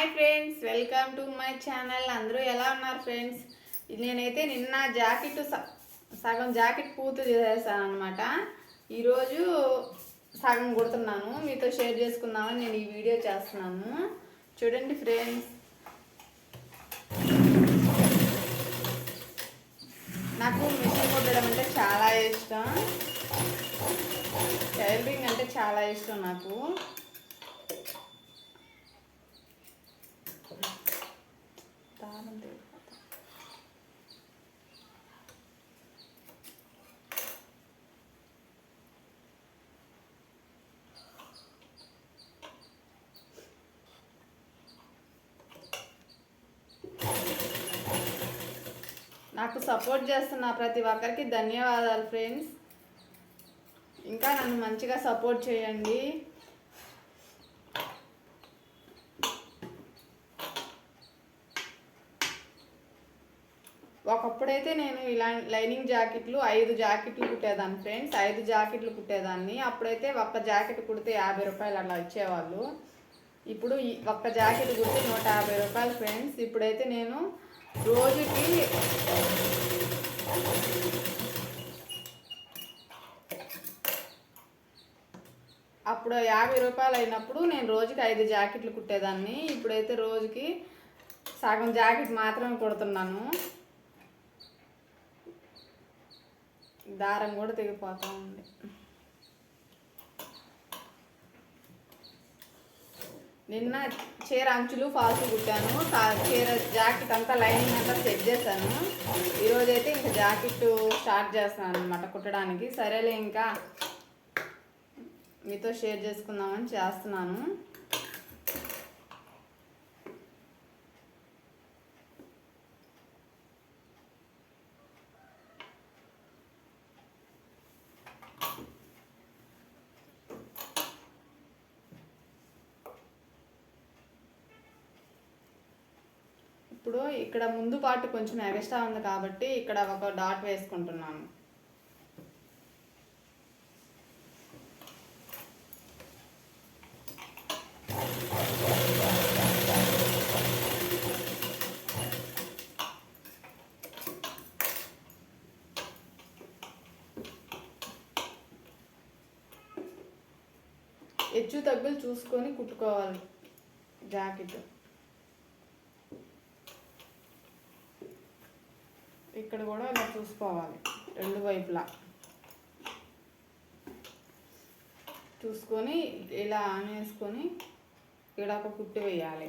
Hi friends welcome to my channel. అందరూ ఎలా ఉన్నారు ఫ్రెండ్స్? నేనైతే నిన్న జాకెట్ స- సగం జాకెట్ పూర్తి చేసేసాను అనమాట ఈరోజు సగం కుడుతున్నాను. మీతో షేర్ చేసుకుందామని నేను ఈ వీడియో చేస్తున్నాను. చూడండి ఫ్రెండ్స్. నాకు మిషన్ కుట్టడం అంటే చాలా ఇష్టం. టైలరింగ్ అంటే చాలా ఇష్టం నాకు. దారం తెగిపోతా. నాకు సపోర్ట్ చేస్తున్న ప్రతి ఒక్కరికి ధన్యవాదాలు ఫ్రెండ్స్ ఇంకా నన్ను మంచిగా సపోర్ట్ చేయండి ఒకప్పుడైతే నేను ఇలా లైనింగ్ జాకెట్లు ఐదు జాకెట్లు కుట్టేదాన్ని ఫ్రెండ్స్. ఐదు జాకెట్లు కుట్టేదాన్ని. అప్పుడైతే ఒక్క జాకెట్ కుడితే యాభై రూపాయలు అలా ఇచ్చేవాళ్ళు. ఇప్పుడు ఒక్క జాకెట్ కుడితే నూట యాభై రూపాయలు ఫ్రెండ్స్. ఇప్పుడైతే నేను రోజుకి అప్పుడు యాభై రూపాయలు అయినప్పుడు నేను రోజుకి ఐదు జాకెట్లు కుట్టేదాన్ని. ఇప్పుడైతే రోజుకి సగం జాకెట్ మాత్రమే కుడుతున్నాను. దారం కూడా తెగిపోతా ఉంది. నిన్న చీర అంచులు ఫాల్స్ కుట్టాను. చీర జాకెట్ అంతా లైనింగ్ అంతా సెట్ చేశాను. ఈరోజు అయితే ఇంకా జాకెట్ స్టార్ట్ చేస్తాను అనమాట కుట్టడానికి. సరేలే ఇంకా మీతో షేర్ చేసుకుందామని చేస్తున్నాను ఇప్పుడు ఇక్కడ ముందు పార్ట్ కొంచెం ఎగస్ట్రా ఉంది కాబట్టి ఇక్కడ ఒక డాట్ వేసుకుంటున్నాను. హెచ్చు తగ్గులు చూసుకొని కుట్టుకోవాలి జాకెట్ ఇక్కడ కూడా ఇలా చూసుకోవాలి రెండు వైపులా. చూసుకొని ఇలా ఆనేసుకొని ఇక్కడ ఒక కుట్టు వేయాలి.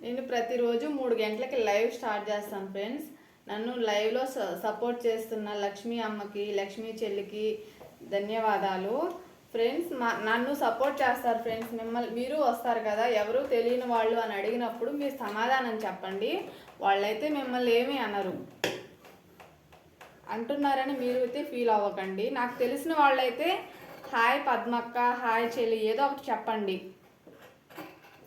నేను ప్రతిరోజు మూడు గంటలకి లైవ్ స్టార్ట్ చేస్తాను ఫ్రెండ్స్. నన్ను లైవ్లో స- సపోర్ట్ చేస్తున్న లక్ష్మీ అమ్మకి లక్ష్మీ చెల్లికి ధన్యవాదాలు. ఫ్రెండ్స్ మా నన్ను సపోర్ట్ చేస్తారు ఫ్రెండ్స్. మిమ్మల్ని మీరు వస్తారు కదా ఎవరు తెలియని వాళ్ళు అని అడిగినప్పుడు మీరు సమాధానం చెప్పండి. వాళ్ళైతే మిమ్మల్ని ఏమీ అనరు. అంటున్నారని మీరు అయితే ఫీల్ అవ్వకండి. నాకు తెలిసిన వాళ్ళైతే హాయ్ పద్మక్క హాయ్ చెల్లి ఏదో ఒకటి చెప్పండి.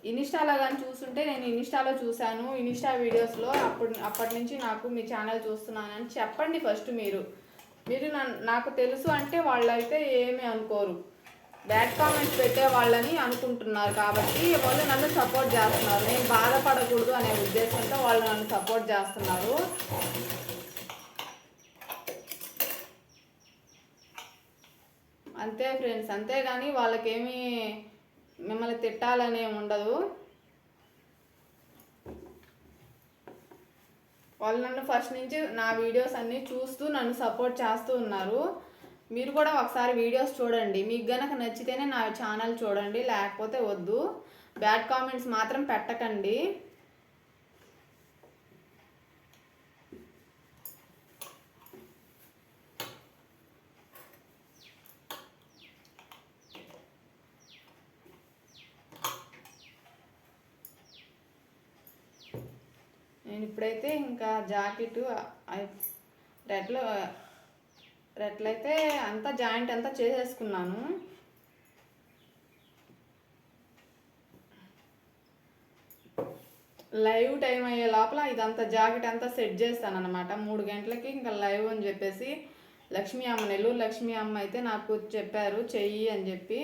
ఇన్స్టాలో కానీ చూస్తుంటే నేను ఇన్స్టాలో చూశాను ఇన్స్టా వీడియోస్లో అప్పుడు అప్పటి నుంచి నాకు మీ ఛానల్ చూస్తున్నానని చెప్పండి ఫస్ట్ మీరు. మీరు నన్ను నాకు తెలుసు అంటే వాళ్ళైతే ఏమీ అనుకోరు. బ్యాడ్ కామెంట్స్ పెట్టే వాళ్ళని అనుకుంటున్నారు కాబట్టి వాళ్ళు నన్ను సపోర్ట్ చేస్తున్నారు. నేను బాధపడకూడదు అనే ఉద్దేశంతో వాళ్ళు నన్ను సపోర్ట్ చేస్తున్నారు. అంతే ఫ్రెండ్స్ అంతేగాని వాళ్ళకేమీ మిమ్మల్ని తిట్టాలనే ఉండదు. వాళ్ళు నన్ను ఫస్ట్ నుంచి నా వీడియోస్ అన్నీ చూస్తూ నన్ను సపోర్ట్ చేస్తూ ఉన్నారు. మీరు కూడా ఒకసారి వీడియోస్ చూడండి. మీకు గనక నచ్చితేనే నా ఛానల్ చూడండి. లేకపోతే వద్దు. బ్యాడ్ కామెంట్స్ మాత్రం పెట్టకండి. నేను ఇప్పుడైతే ఇంకా జాకెట్ రెట్లో రెట్లయితే అంతా జాయింట్ అంతా చేసేసుకున్నాను. లైవ్ టైం అయ్యే లోపల ఇదంతా జాకెట్ అంతా సెట్ చేస్తాను అనమాట మూడు గంటలకి ఇంకా లైవ్ అని చెప్పేసి లక్ష్మీ అమ్మ నెల్లూరు లక్ష్మీ అమ్మ అయితే నాకు చెప్పారు చెయ్యి అని చెప్పి.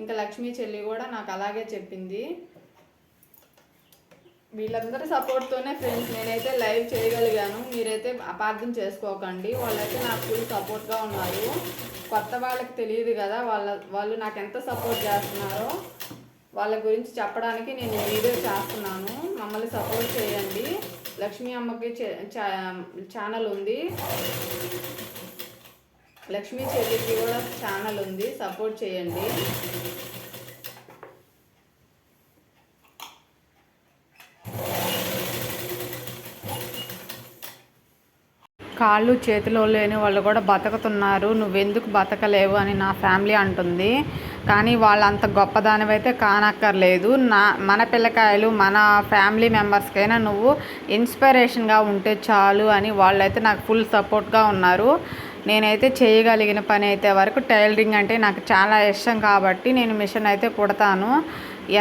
ఇంకా లక్ష్మీ చెల్లి కూడా నాకు అలాగే చెప్పింది. వీళ్ళందరి సపోర్ట్తోనే ఫ్రెండ్స్ నేనైతే లైవ్ చేయగలిగాను. మీరైతే అపార్థం చేసుకోకండి. వాళ్ళైతే నాకు ఫుల్ సపోర్ట్గా ఉన్నారు. కొత్త వాళ్ళకి తెలియదు కదా వాళ్ళ వాళ్ళు నాకు ఎంత సపోర్ట్ చేస్తున్నారో. వాళ్ళ గురించి చెప్పడానికి నేను వీడియో చేస్తున్నాను. మమ్మల్ని సపోర్ట్ చేయండి. లక్ష్మీ అమ్మకి ఛానల్ ఉంది. లక్ష్మీ చెల్లికి కూడా ఛానల్ ఉంది. సపోర్ట్ చేయండి. కాళ్ళు చేతిలో లేని వాళ్ళు కూడా బతుకుతున్నారు. నువ్వెందుకు బతకలేవు అని నా ఫ్యామిలీ అంటుంది. కానీ వాళ్ళంత గొప్పదానివైతే కానక్కర్లేదు. నా మన పిల్లకాయలు మన ఫ్యామిలీ మెంబర్స్కైనా నువ్వు ఇన్స్పిరేషన్గా ఉంటే చాలు అని వాళ్ళైతే నాకు ఫుల్ సపోర్ట్గా ఉన్నారు. నేనైతే చేయగలిగిన పని అయితే వరకు టైలరింగ్ అంటే నాకు చాలా ఇష్టం కాబట్టి నేను మిషన్ అయితే కుడతాను.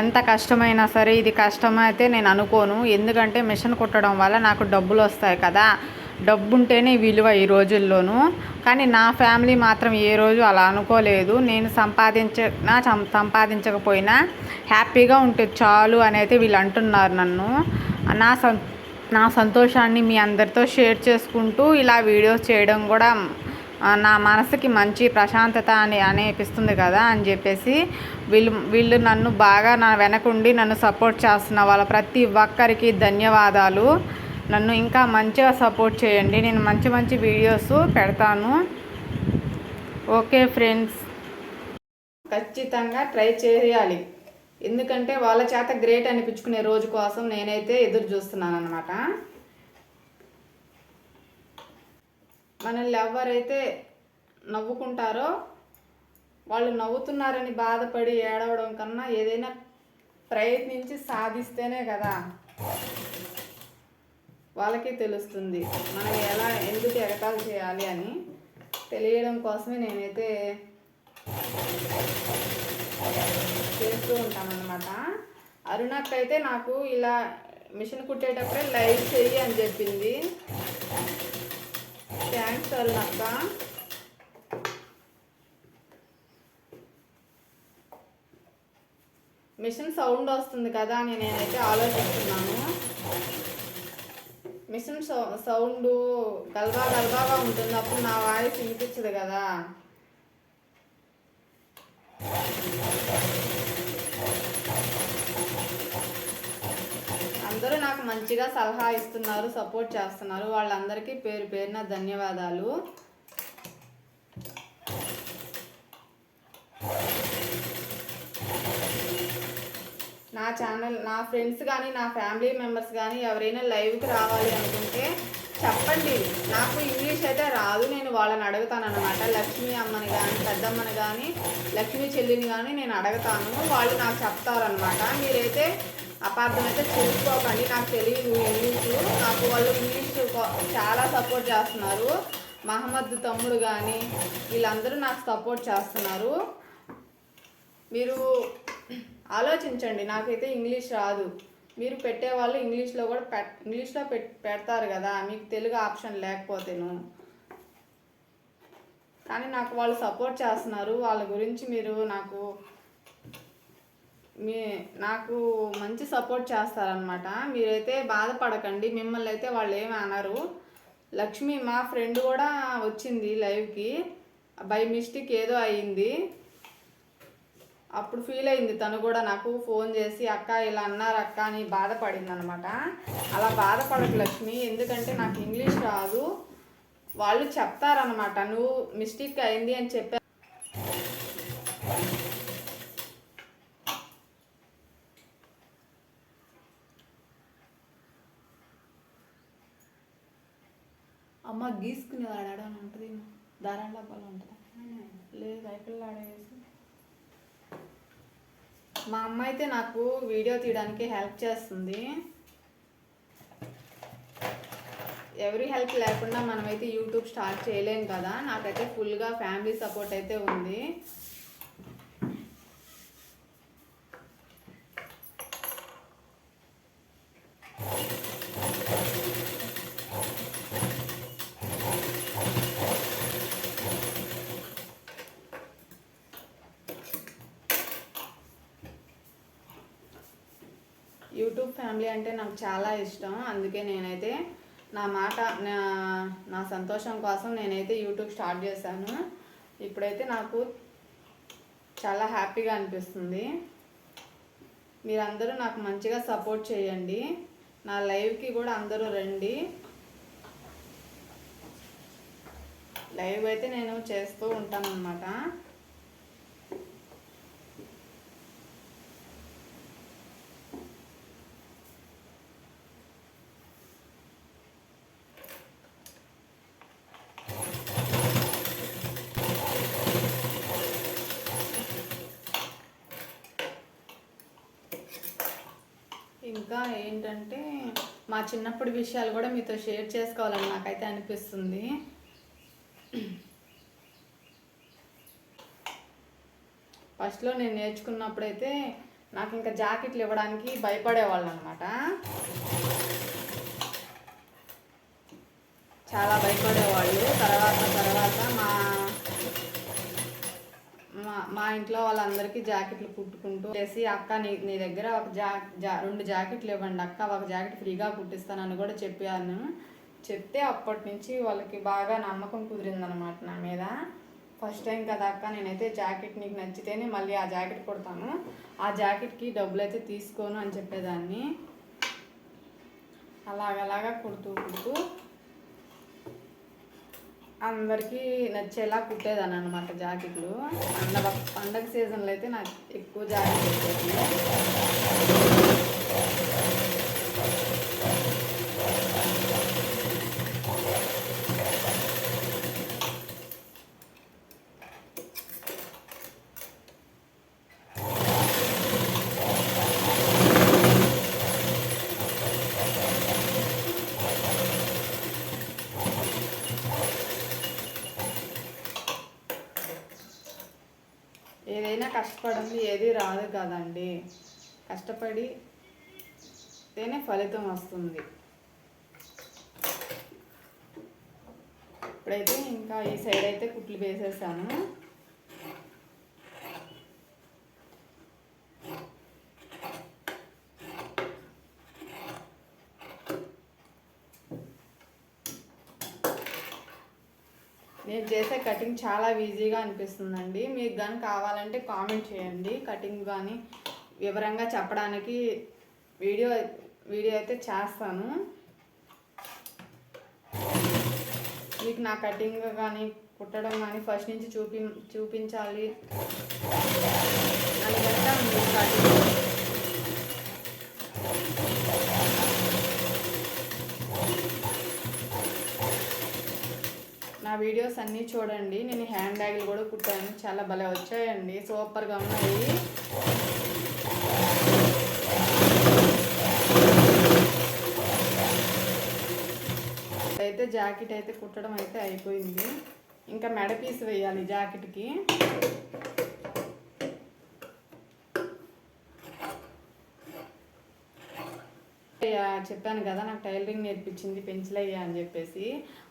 ఎంత కష్టమైనా సరే ఇది కష్టమైతే నేను అనుకోను. ఎందుకంటే మిషన్ కుట్టడం వల్ల నాకు డబ్బులు వస్తాయి కదా. డబ్బు ఉంటేనే విలువ ఈ రోజుల్లోనూ. కానీ నా ఫ్యామిలీ మాత్రం ఏ రోజు అలా అనుకోలేదు. నేను సంపాదించిన సంపాదించకపోయినా హ్యాపీగా ఉంటే చాలు అని అయితే వీళ్ళు అంటున్నారు నన్ను. నా సం నా సంతోషాన్ని మీ అందరితో షేర్ చేసుకుంటూ ఇలా వీడియోస్ చేయడం కూడా నా మనసుకి మంచి ప్రశాంతత అని అనిపిస్తుంది కదా అని చెప్పేసి వీళ్ళు వీళ్ళు నన్ను బాగా నా వెనకుండి నన్ను సపోర్ట్ చేస్తున్న వాళ్ళ ప్రతి ఒక్కరికి ధన్యవాదాలు. నన్ను ఇంకా మంచిగా సపోర్ట్ చేయండి. నేను మంచి మంచి వీడియోస్ పెడతాను. Okay friends. ఖచ్చితంగా ట్రై చేయాలి. ఎందుకంటే వాళ్ళ చేత గ్రేట్ అనిపించుకునే రోజు కోసం నేనైతే ఎదురు చూస్తున్నాను అనమాట మనల్ని ఎవరైతే నవ్వుకుంటారో వాళ్ళు నవ్వుతున్నారని బాధపడి ఏడవడం కన్నా ఏదైనా ప్రయత్నించి సాధిస్తేనే కదా. వాళ్ళకే తెలుస్తుంది. మనం ఎలా ఎందుకు ఎగతాలు చేయాలి అని తెలియడం కోసమే నేనైతే చేస్తూ ఉంటానన్నమాట. అరుణక్కైతే నాకు ఇలా మిషన్ కుట్టేటప్పుడే లైవ్ చెయ్యి అని చెప్పింది. థ్యాంక్స్ అరుణక్క. మిషన్ సౌండ్ వస్తుంది కదా అని నేనైతే ఆలోచిస్తున్నాను. మిషన్ సౌ సౌండ్ గల్బా గల్బాగా ఉంటుంది. అప్పుడు నా వాయిస్ వినిపించదు కదా. అందరూ నాకు మంచిగా సలహా ఇస్తున్నారు సపోర్ట్ చేస్తున్నారు. వాళ్ళందరికీ పేరు పేరున ధన్యవాదాలు. నా ఛానల్ నా ఫ్రెండ్స్ కానీ నా ఫ్యామిలీ మెంబర్స్ కానీ ఎవరైనా లైవ్కి రావాలి అనుకుంటే చెప్పండి. నాకు ఇంగ్లీష్ అయితే రాదు. నేను వాళ్ళని అడుగుతాను అనమాట లక్ష్మీ అమ్మని కానీ పెద్దమ్మని కానీ లక్ష్మీ చెల్లిని కానీ నేను అడుగుతాను. వాళ్ళు నాకు చెప్తారనమాట మీరైతే అపార్థం అయితే చూసుకోకండి. నాకు తెలియదు ఇంగ్లీషు నాకు వాళ్ళు ఇంగ్లీష్ చాలా సపోర్ట్ చేస్తున్నారు. మహమ్మద్ తమ్ముడు కానీ వీళ్ళందరూ నాకు సపోర్ట్ చేస్తున్నారు. మీరు ఆలోచించండి నాకైతే ఇంగ్లీష్ రాదు. మీరు పెట్టేవాళ్ళు ఇంగ్లీష్లో కూడా పె ఇంగ్లీష్లో పెట్ పెడతారు కదా మీకు తెలుగు ఆప్షన్ లేకపోతేను. కానీ నాకు వాళ్ళు సపోర్ట్ చేస్తున్నారు వాళ్ళ గురించి మీరు నాకు మీ నాకు మంచి సపోర్ట్ చేస్తారనమాట మీరైతే బాధపడకండి మిమ్మల్ని అయితే వాళ్ళు ఏమి అనరు. లక్ష్మి మా ఫ్రెండ్ కూడా వచ్చింది లైవ్కి బై మిస్టేక్ ఏదో అయ్యింది అప్పుడు ఫీల్ అయింది. తను కూడా నాకు ఫోన్ చేసి అక్క ఇలా అన్నారు అక్క అని బాధపడింది అనమాట అలా బాధపడకు లక్ష్మి. ఎందుకంటే నాకు ఇంగ్లీష్ రాదు. వాళ్ళు చెప్తారనమాట నువ్వు మిస్టేక్ అయింది అని చెప్పా అమ్మ గీసుకుని ఆడడం ఉంటుంది దారాల డబ్బాలు ఉంటుంది? లేదు రైతులు ఆడేసి. మా అమ్మ అయితే నాకు వీడియో తీయడానికి హెల్ప్ చేస్తుంది. ఎవరి హెల్ప్ లేకుండా మనమైతే యూట్యూబ్ స్టార్ట్ చేయలేం కదా. నాకైతే ఫుల్గా ఫ్యామిలీ సపోర్ట్ అయితే ఉంది యూట్యూబ్ ఫ్యామిలీ అంటే నాకు చాలా ఇష్టం. అందుకే నేనైతే నా మాట నా నా సంతోషం కోసం నేనైతే యూట్యూబ్ స్టార్ట్ చేశాను. ఇప్పుడైతే నాకు చాలా హ్యాపీగా అనిపిస్తుంది. మీరందరూ నాకు మంచిగా సపోర్ట్ చేయండి. నా లైవ్కి కూడా అందరూ రండి. లైవ్ అయితే నేను చేస్తూ ఉంటాను అన్నమాట ఇంకా ఏంటంటే మా చిన్నప్పటి విషయాలు కూడా మీతో షేర్ చేసుకోవాలని నాకైతే అనిపిస్తుంది. ఫస్ట్లో నేను నేర్చుకున్నప్పుడైతే నాకు ఇంకా జాకెట్లు ఇవ్వడానికి భయపడేవాళ్ళు అనమాట చాలా భయపడేవాళ్ళు. తర్వాత తర్వాత మా మా మా ఇంట్లో వాళ్ళందరికీ జాకెట్లు కుట్టుకుంటూ చేసి అక్క నీ నీ దగ్గర ఒక జా జా రెండు జాకెట్లు ఇవ్వండి అక్క ఒక జాకెట్ ఫ్రీగా కుట్టిస్తానని కూడా చెప్పాను. చెప్తే అప్పటి నుంచి వాళ్ళకి బాగా నమ్మకం కుదిరిందనమాట నా మీద. ఫస్ట్ టైం కదా అక్క నేనైతే జాకెట్ నీకు నచ్చితేనే మళ్ళీ ఆ జాకెట్ కుడతాను. ఆ జాకెట్కి డబ్బులు అయితే తీసుకోను అని చెప్పేదాన్ని. అలాగలాగా కుడుతూ కుడుతూ అందరికీ నచ్చేలా కుట్టేదాన్ని అనమాట జాకెట్లు. పండగ పండగ సీజన్లో అయితే నాకు ఎక్కువ జాకెట్ కష్టపడంలో ఏది రాదు కదండి. కష్టపడి తేనే ఫలితం వస్తుంది. ఇప్పుడైతే ఇంకా ఈ సైడ్ అయితే కుట్లు వేసేసాను. నేను చేసే కటింగ్ చాలా ఈజీగా అనిపిస్తుందండి. మీకు కానీ కావాలంటే కామెంట్ చేయండి. కటింగ్ కానీ వివరంగా చెప్పడానికి వీడియో వీడియో అయితే చేస్తాను. మీకు నా కటింగ్ కానీ కుట్టడం కానీ ఫస్ట్ నుంచి చూపి చూపించాలి. అని కనుక మీరు కటింగ్ నా వీడియోస్ అన్నీ చూడండి. నేను హ్యాండ్ బ్యాగులు కూడా కుట్టాను. చాలా భలే వచ్చాయండి. సూపర్గా ఉన్నాయి. అయితే జాకెట్ అయితే కుట్టడం అయితే అయిపోయింది. ఇంకా మెడ పీస్ వేయాలి జాకెట్కి. అయ్యా, చెప్పాను కదా నాకు టైలరింగ్ నేర్పించింది పెంచలయ్య అని చెప్పేసి.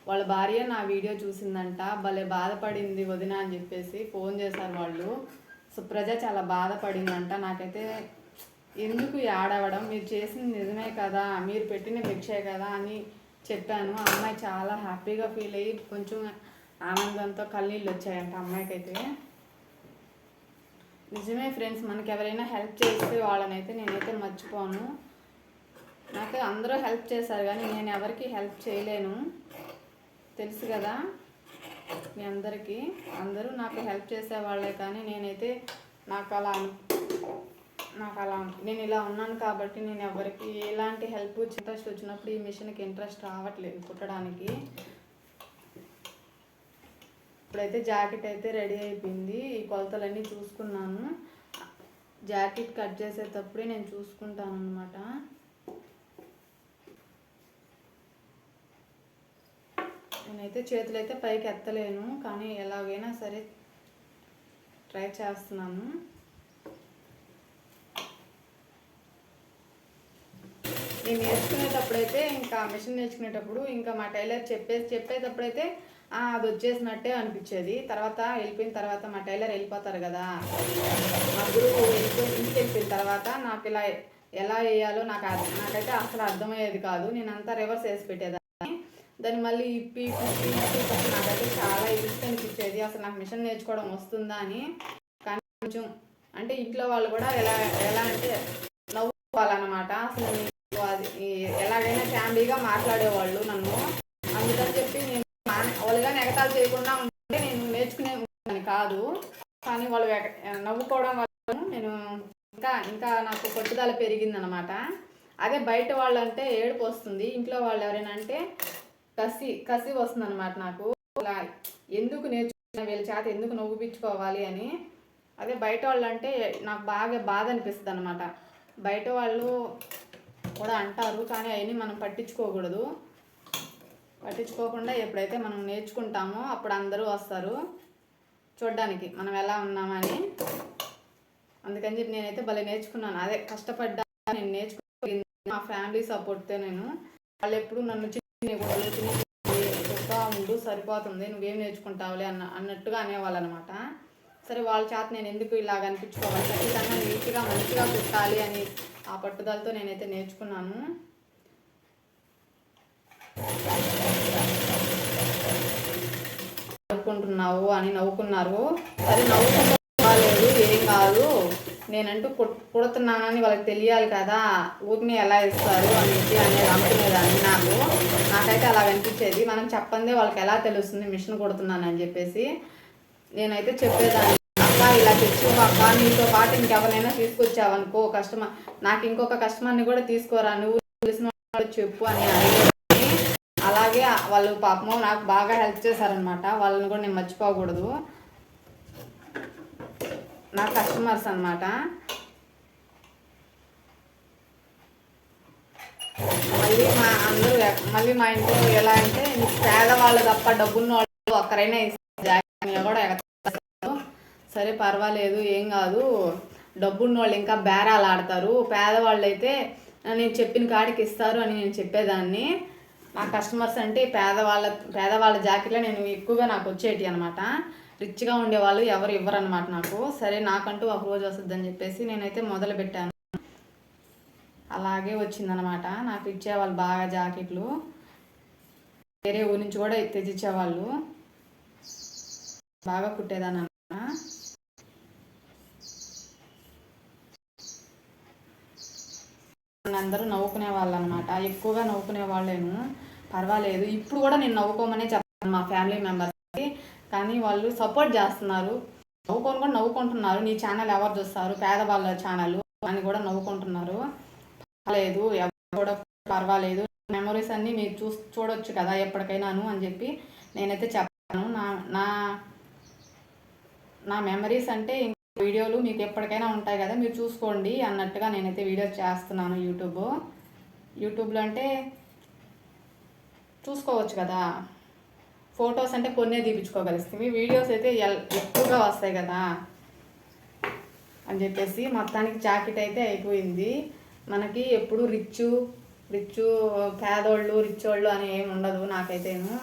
వాళ్ళ భార్య నా వీడియో చూసిందంట భలే బాధపడింది వదిన అని చెప్పేసి ఫోన్ చేశారు వాళ్ళు. సో ప్రజ చాలా బాధపడిందంట. నాకైతే ఎందుకు ఆడవడం? మీరు చేసింది నిజమే కదా మీరు పెట్టిన భిక్షే కదా అని చెప్పాను. అమ్మాయి చాలా హ్యాపీగా ఫీల్ అయ్యి కొంచెం ఆనందంతో కన్నీళ్ళు వచ్చాయంట అమ్మాయికి అయితే నిజమే ఫ్రెండ్స్ మనకి ఎవరైనా హెల్ప్ చేస్తే వాళ్ళనైతే నేనైతే మర్చిపోను. నాకు అందరూ హెల్ప్ చేశారు కానీ నేను ఎవరికి హెల్ప్ చేయలేను. తెలుసు కదా మీ అందరికీ. అందరూ నాకు హెల్ప్ చేసేవాళ్ళే కానీ నేనైతే నాకు అలా అను- నాకు అలా నేను ఇలా ఉన్నాను కాబట్టి నేను ఎవరికి ఎలాంటి హెల్ప్ ఇంట్రెస్ట్ వచ్చినప్పుడు ఈ మిషన్కి ఇంట్రెస్ట్ రావట్లేదు కుట్టడానికి. ఇప్పుడైతే జాకెట్ అయితే రెడీ అయిపోయింది. ఈ కొలతలన్నీ చూసుకున్నాను. జాకెట్ కట్ చేసేటప్పుడే నేను చూసుకుంటాను అనమాట నేనైతే చేతులు అయితే పైకి ఎత్తలేను కానీ ఎలాగైనా సరే ట్రై చేస్తున్నాను. నేను నేర్చుకునేటప్పుడైతే ఇంకా మిషన్ నేర్చుకునేటప్పుడు ఇంకా మా టైలర్ చెప్పేసి చెప్పేటప్పుడైతే అది వచ్చేసినట్టే అనిపించేది. తర్వాత వెళ్ళిపోయిన తర్వాత మా టైలర్ వెళ్ళిపోతారు కదా. మా గురువు వెళ్ళిపోయి ఇంటికి వెళ్ళిపోయిన తర్వాత నాకు ఇలా ఎలా వేయాలో నాకు అర్థం- నాకైతే అసలు అర్థమయ్యేది కాదు. నేను అంతా రివర్స్ వేసి పెట్టేదాన్ని. దాన్ని మళ్ళీ ఇప్పి కుప్పి ఇప్పి నాకైతే చాలా ఇష్టం అనిపించేది. అసలు నాకు మిషన్ నేర్చుకోవడం వస్తుందా అని. కానీ కొంచెం అంటే ఇంట్లో వాళ్ళు కూడా ఎలా ఎలా అంటే నవ్వుకోవాలన్నమాట. అసలు అది ఎలాగైనా ఫ్యామిలీగా మాట్లాడేవాళ్ళు నన్ను. అందుకని చెప్పి నేను మా- వాళ్ళుగా ఎగతాలు చేయకుండా ఉంటే నేను నేర్చుకునే కాదు. కానీ వాళ్ళు నవ్వుకోవడం వల్ల నేను ఇంకా ఇంకా నాకు పట్టుదల పెరిగిందనమాట అదే బయట వాళ్ళంటే ఏడుపు వస్తుంది. ఇంట్లో వాళ్ళు ఎవరైనా అంటే కసి కసి వస్తుంది అనమాట నాకు. ఇలా ఎందుకు నేర్చుకున్న వీళ్ళ చేత ఎందుకు నవ్వుపించుకోవాలి అని. అదే బయట వాళ్ళు అంటే నాకు బాగా బాధ అనిపిస్తుంది అనమాట బయట వాళ్ళు కూడా అంటారు కానీ అవన్నీ మనం పట్టించుకోకూడదు. పట్టించుకోకుండా ఎప్పుడైతే మనం నేర్చుకుంటామో అప్పుడు అందరూ వస్తారు. చూడ్డానికి మనం ఎలా ఉన్నామని అందుకని చెప్పి నేనైతే భలే నేర్చుకున్నాను. అదే కష్టపడ్డా నేను నేర్చుకోగలిగింది మా ఫ్యామిలీ సపోర్ట్తో నేను. వాళ్ళు ఎప్పుడు నన్ను చెప్తా ఉండు సరిపోతుంది నువ్వేం నేర్చుకుంటావులే అన్న అన్నట్టుగా అనేవాళ్ళు అనమాట సరే వాళ్ళ చేత నేను ఎందుకు ఇలాగ అనిపించుకోవాలి? ఖచ్చితంగా నీట్గా మంచిగా కుట్టాలి అని ఆ పట్టుదలతో నేనైతే నేర్చుకున్నాను. నవ్వుకుంటున్నావు అని నవ్వుకున్నారు. సరే నవ్వుకుంటూ నేనంటూ కుడుతున్నానని వాళ్ళకి తెలియాలి కదా. ఊరిని ఎలా ఇస్తారు అని చెప్పి అనేది అనుకునేదాన్ని నాకు. నాకైతే అలా అనిపించేది. మనం చెప్పందే వాళ్ళకి ఎలా తెలుస్తుంది మిషన్ కుడుతున్నానని చెప్పేసి. నేనైతే చెప్పేదాన్ని. అక్క ఇలా తెచ్చుకో నీతో పాటు ఇంకెవరైనా తీసుకొచ్చావనుకో కస్టమర్ నాకు ఇంకొక కస్టమర్ని కూడా తీసుకోరా నువ్వు తెలిసిన చెప్పు అని అడిగి అలాగే వాళ్ళు పాపము నాకు బాగా హెల్ప్ చేశారనమాట వాళ్ళని కూడా నేను మర్చిపోకూడదు. నా కస్టమర్స్ అన్నమాట. మళ్ళీ మా అందరూ మళ్ళీ మా ఇంట్లో ఎలా అంటే పేదవాళ్ళు తప్ప డబ్బున్న వాళ్ళు ఒక్కరైనా ఇస్తారు కూడా ఎగతాళి సరే పర్వాలేదు ఏం కాదు. డబ్బున్న వాళ్ళు ఇంకా బేరాలు ఆడతారు. పేదవాళ్ళు అయితే నేను చెప్పిన కాడికి ఇస్తారు అని నేను చెప్పేదాన్ని. మా కస్టమర్స్ అంటే పేదవాళ్ళ పేదవాళ్ళ జాకెట్లో నేను ఎక్కువగా నాకు వచ్చేటి అనమాట రిచ్గా ఉండేవాళ్ళు ఎవరు ఇవ్వరు అనమాట నాకు. సరే నాకంటూ ఒక రోజు వస్తుందని చెప్పేసి నేనైతే మొదలు పెట్టాను అలాగే వచ్చిందనమాట నాకు ఇచ్చేవాళ్ళు బాగా జాకెట్లు. వేరే ఊరి నుంచి కూడా తెచ్చిచ్చేవాళ్ళు. బాగా కుట్టేదాన్ని అనమాట అందరూ నవ్వుకునే వాళ్ళు అనమాట ఎక్కువగా నవ్వుకునే వాళ్ళేను పర్వాలేదు. ఇప్పుడు కూడా నేను నవ్వుకోమనే చెప్తాను మా ఫ్యామిలీ మెంబర్స్. కానీ వాళ్ళు సపోర్ట్ చేస్తున్నారు. నవ్వుకొని కూడా నవ్వుకుంటున్నారు. నీ ఛానల్ ఎవరు చూస్తారు? పేదవాళ్ళ ఛానల్ అని కూడా నవ్వుకుంటున్నారు. పర్వాలేదు ఎవరు కూడా పర్వాలేదు. మెమరీస్ అన్నీ మీరు చూ చూడొచ్చు కదా ఎప్పటికైనాను అని చెప్పి నేనైతే చెప్పాను. నా నా నా మెమరీస్ అంటే వీడియోలు మీకు ఎప్పటికైనా ఉంటాయి కదా మీరు చూసుకోండి అన్నట్టుగా నేనైతే వీడియో చేస్తున్నాను యూట్యూబ్. యూట్యూబ్లో అంటే చూసుకోవచ్చు కదా. ఫొటోస్ అంటే కొన్నే తీపించుకోగలుస్తుంది వీడియోస్ అయితే ఎల్- ఎక్కువగా వస్తాయి కదా. అని చెప్పేసి మొత్తానికి జాకెట్ అయితే అయిపోయింది. మనకి ఎప్పుడు రిచ్ రిచ్ పేదోళ్ళు రిచ్చోళ్ళు అని ఏమి ఉండదు నాకైతేను.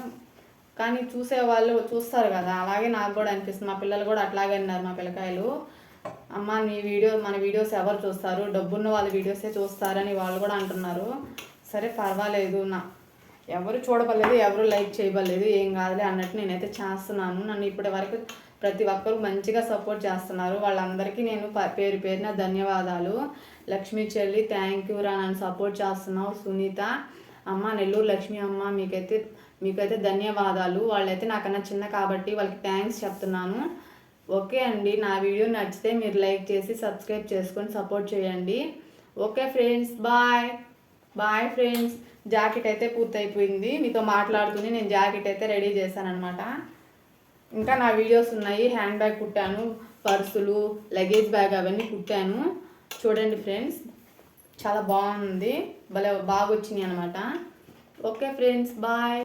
కానీ చూసే వాళ్ళు చూస్తారు కదా. అలాగే నాకు కూడా అనిపిస్తుంది. మా పిల్లలు కూడా అట్లాగే అన్నారు మా పిల్లకాయలు. అమ్మ నీ వీడియో మన వీడియోస్ ఎవరు చూస్తారు? డబ్బున్న వాళ్ళ వీడియోసే చూస్తారని వాళ్ళు కూడా అంటున్నారు. సరే పర్వాలేదు. నా ఎవరు చూడబడలేదు ఎవరు లైక్ చేయబడలేదు ఏం కాదులే అన్నట్టు నేనైతే చేస్తున్నాను. నన్ను ఇప్పటి వరకు ప్రతి ఒక్కరు మంచిగా సపోర్ట్ చేస్తున్నారు. వాళ్ళందరికీ నేను పేరు పేరున ధన్యవాదాలు. లక్ష్మీ చెల్లి థ్యాంక్ యూ రా నన్ను సపోర్ట్ చేస్తున్నావు. సునీత అమ్మ నెల్లూరు లక్ష్మి అమ్మ మీకైతే మీకైతే ధన్యవాదాలు. వాళ్ళైతే నాకన్నా చిన్న కాబట్టి వాళ్ళకి థ్యాంక్స్ చెప్తున్నాను. ఓకే అండి నా వీడియో నచ్చితే మీరు లైక్ చేసి సబ్స్క్రైబ్ చేసుకొని సపోర్ట్ చేయండి. Okay friends bye bye friends jacket అయితే పూర్తయిపోయింది. మీతో మాట్లాడుతూనే నేను జాకెట్ అయితే రెడీ చేశాను అనమాట ఇంకా నా వీడియోస్ ఉన్నాయి. హ్యాండ్ బ్యాగ్ కుట్టాను పర్సులు లగేజ్ బ్యాగ్ అవన్నీ కుట్టాను. చూడండి ఫ్రెండ్స్ చాలా బాగుంది. భలే బాగా వచ్చినాయి అనమాట ఓకే ఫ్రెండ్స్ బాయ్